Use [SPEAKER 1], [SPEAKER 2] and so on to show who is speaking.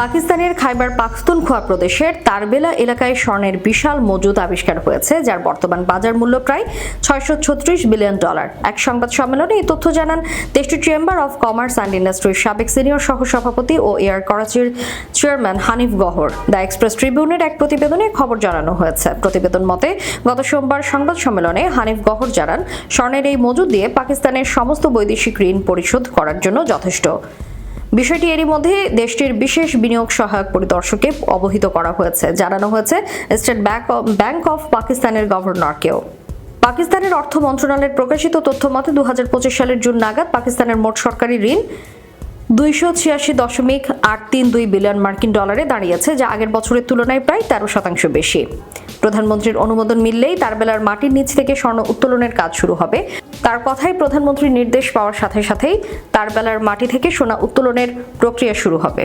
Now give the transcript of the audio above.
[SPEAKER 1] পাকিস্তানের খাইবার পাখতুনখোয়া প্রদেশের তারবেলা এলাকায় স্বর্ণের বিশাল মজুদ আবিষ্কার হয়েছে, যার বর্তমান বাজার মূল্য প্রায় ছয়শো ছত্রিশ বিলিয়ন ডলার। এক সংবাদ সম্মেলনে এই তথ্য জানান দেশটির চেম্বার অফ কমার্স অ্যান্ড ইন্ডাস্ট্রির সাবেক সিনিয়র সহসভাপতি ও air করাচির chairman Hanif Gohar. The Express ট্রিবিউনের এক প্রতিবেদনে খবর জানানো হয়েছে। প্রতিবেদন মতে, গত সোমবার সংবাদ সম্মেলনে হানিফ গহর জানান, স্বর্ণের এই মজুদ দিয়ে পাকিস্তানের সমস্ত বৈদেশিক ঋণ পরিশোধ করার জন্য যথেষ্ট। বিষয়টি এরই মধ্যে দেশটির বিশেষ বিনিয়োগ সহায়ক পরিদর্শকে অবহিত করা হয়েছে। জানানো হয়েছে, State Bank of- bank of পাকিস্তানের গভর্নরকেও। পাকিস্তানের অর্থ মন্ত্রণালয়ের প্রকাশিত তথ্য মতে দুহাজার পঁচিশ সালের জুন নাগাদ পাকিস্তানের মোট সরকারি ঋণ দুইশো ছিয়াশি দশমিক আট তিন দুই বিলিয়ন মার্কিন ডলারে দাঁড়িয়েছে, যা আগের বছরের তুলনায় প্রায় তেরো শতাংশ বেশি। প্রধানমন্ত্রীর অনুমোদন মিললেই তারবেলার মাটির নিচ থেকে স্বর্ণ উত্তোলনের কাজ শুরু হবে। তার কথাই প্রধানমন্ত্রীর নির্দেশ পাওয়ার সাথে সাথেই তার বেলার মাটি থেকে সোনা উত্তোলনের প্রক্রিয়া শুরু হবে।